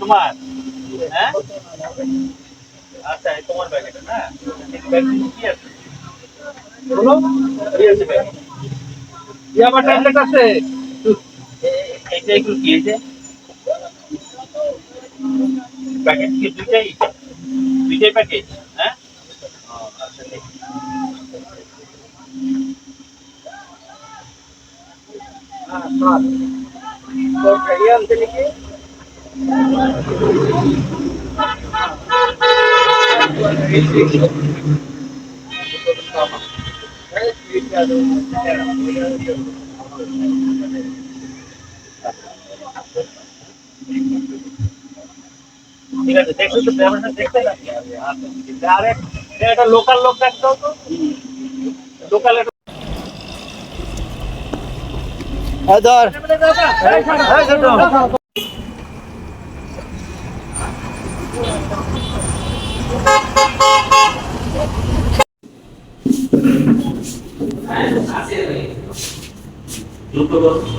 তোমার? হ্যাঁ? আচ্ছা তোমার ব্যাগ না? কি আছে? কি আছে ট্যাবলেট আছে? এটা একটু কি আছে প্যাকেট কি? দুইটাই? দুইটাই প্যাকেট হ্যাঁ? আচ্ছা ঠিক। হ্যাঁ স্যার তোর গাড়ি আনতে নাকি ঠিক আছে দেখছো তো ব্যাপারটা দেখতে লাগবে আচ্ছা আর এক- একটা লোকাল লোক ডাকতে তো local Adar. Hayır, hayır, hayır. Yok, yok, yok.